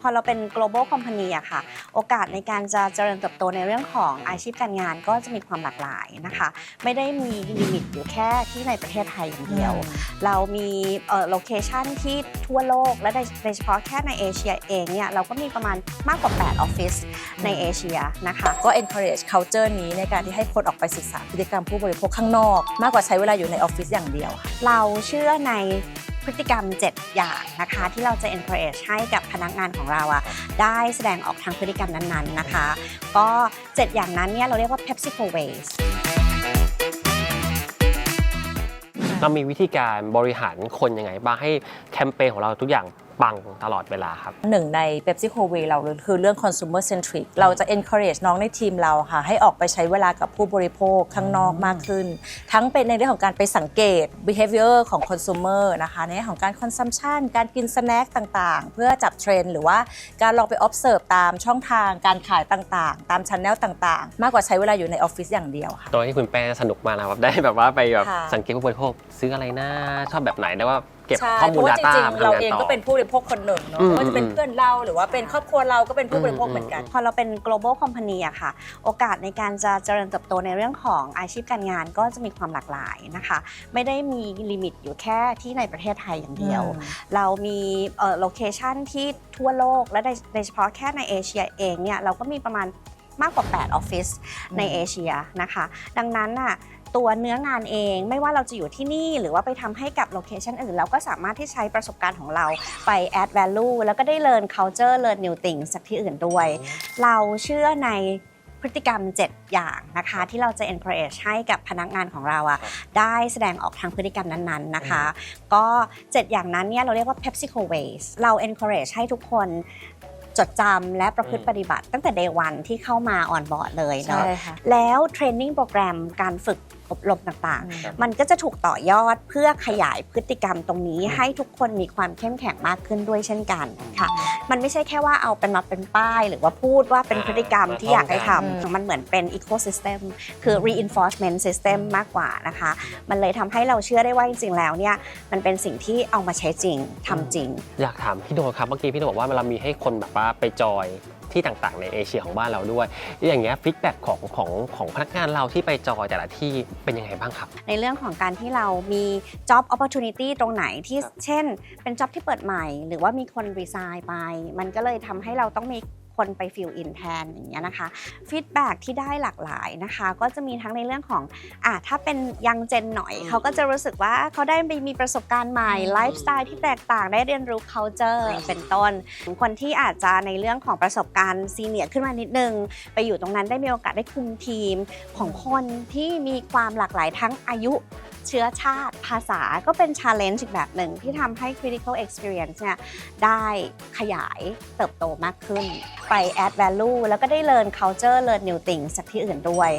พอเราเป็น global company อะค่ะ โอกาสในการจะเจริญเติบโตในเรื่องของอาชีพการงานก็จะมีความหลากหลายนะคะ ไม่ได้มีลิมิตอยู่แค่ที่ในประเทศไทยอย่างเดียว เรามีเอ่อโลเคชันที่ทั่วโลก และโดยโดยเฉพาะแค่ในเอเชียเองเนี่ยเราก็มีประมาณมากกว่า 8 ออฟฟิศในเอเชียนะคะ ก็ encourage culture นี้ในการที่ให้คนออกไปศึกษาพฤติกรรมผู้บริโภคข้างนอก มากกว่าใช้เวลาอยู่ในออฟฟิศอย่างเดียวค่ะเราเชื่อใน พฤติกรรม 7 อย่างนะคะที่เราจะ encourage ให้กับพนักงานของเราอะได้แสดงออกทางพฤติกรรมนั้นๆนะคะ ก็ 7 อย่างนั้นเนี่ยเราเรียกว่า PepsiCo Ways เรามีวิธีการบริหารคนยังไงบ้างให้แคมเปญของเราทุกอย่าง ปังตลอดเวลาครับ หนึ่งใน PepsiCo Way เราคือเรื่อง consumer centric เราจะ encourage น้องในทีมเราค่ะ ให้ออกไปใช้เวลากับผู้บริโภคข้างนอกมากขึ้น ทั้งเป็นในเรื่องของการไปสังเกต behavior ของ consumer นะคะ ในเรื่องของการ consumption การกินสแน็คต่างๆ เพื่อจับเทรนด์หรือว่าการลองไป observe ตามช่องทางการขายต่างๆ ตามช anel ต่างๆ มากกว่าใช้เวลาอยู่ในออฟฟิศอย่างเดียวค่ะ ตัวที่คุณแป้สนุกมากนะครับได้แบบว่าไปแบบค่ะสังเกตผู้บริโภคซื้ออะไรนะชอบแบบไหนแล้วว่า เก็บใช่ข้อมูล เพราะว่า Data จริงมาๆเราทำงานเองต่อก็เป็นผู้บริโภคคนหนึ่งเนาะอืมไม่ว่าจะเป็นอืมเพื่อนเราหรือว่าเป็นครอบครัวเราก็เป็นผู้บริโภคเหมือนกัน พอเราเป็น global company อะค่ะ โอกาสในการจะเจริญเติบโตในเรื่องของอาชีพการงานก็จะมีความหลากหลายนะคะ ไม่ได้มีลิมิตอยู่แค่ที่ในประเทศไทยอย่างเดียวอืมเรามีโลเคชันที่ทั่วโลก และโดยโดยเฉพาะแค่ในเอเชียเองเนี่ยเราก็มีประมาณมากกว่า 8 ออฟฟิศในเอเชียนะคะ ดังนั้นน่ะ ตัวเนื้องานเอง ไม่ว่าเราจะอยู่ที่นี่หรือว่าไปทำให้กับโลเคชันอื่น เราก็สามารถที่ใช้ประสบการณ์ของเราไป add value แล้วก็ได้ learn culture learn new things จากที่อื่นด้วย เราเชื่อในพฤติกรรม 7 อย่างนะคะที่เราจะ encourage ให้กับพนักงานของเราอะได้แสดงออกทางพฤติกรรมนั้นๆนะคะ ก็ 7 อย่างนั้นเนี่ยเราเรียกว่า PepsiCo Ways เรา encourage ให้ทุกคนจดจำและประพฤติปฏิบัติตั้งแต่ day one ที่เข้ามา on board เลยใช่เนาะค่ะแล้วเทรนนิ่งโปรแกรมการฝึก อบรมต่างอืมๆมันก็จะถูกต่อยอดเพื่อขยายพฤติกรรมตรงนี้ให้ทุกคนมีความเข้มแข็งมากขึ้นด้วยเช่นกันค่ะ มันไม่ใช่แค่ว่าเอาเป็นมาเป็นป้าย หรือว่าพูดว่าเป็นพฤติกรรมที่อยากให้ทอืมำมันเหมือนเป็น ecosystem คือ reinforcement system มากกว่านะคะ มันเลยทำให้เราเชื่อได้ว่าจริงๆแล้วเนี่ยมันเป็นสิ่งที่เอามาใช้จริงทำจริง อยากถามพี่โดครับเมื่อกี้พี่โดบอกว่าเรามีให้คนแบบว่าไปจอย ที่ต่างๆ ในเอเชียของบ้านเราด้วย อย่างเงี้ยฟีดแบ็กของของของพนักงานเราที่ไปจอยแต่ละที่เป็นยังไงบ้างครับ ในเรื่องของการที่เรามี job opportunity ตรงไหนที่เช่น เป็น job ที่เปิดใหม่ หรือว่ามีคน resign ไป มันก็เลยทำให้เราต้องมี คนไป fill in แทนอย่างเงี้ยนะคะ feedback ที่ได้หลากหลายนะคะ ก็จะมีทั้งในเรื่องของอะถ้าเป็นยังเจนหน่อย เขาก็จะรู้สึกว่าเขาได้ไปมีประสบการณ์ใหม่ไลฟ์สไตล์ที่แตกต่างได้เรียนรู้ culture เป็นต้น คนที่อาจจะในเรื่องของประสบการณ์ซีเนียร์ขึ้นมานิดนึง ไปอยู่ตรงนั้นได้มีโอกาสได้คุมทีมของคนที่มีความหลากหลายทั้งอายุ เชื้อชาติภาษาก็เป็นชาเลนจ์อีกแบบหนึ่งที่ทำให้ critical experience เนี่ยได้ขยายเติบโตมากขึ้น ไป add value แล้วก็ได้ learn culture learn new things จากที่อื่นด้วย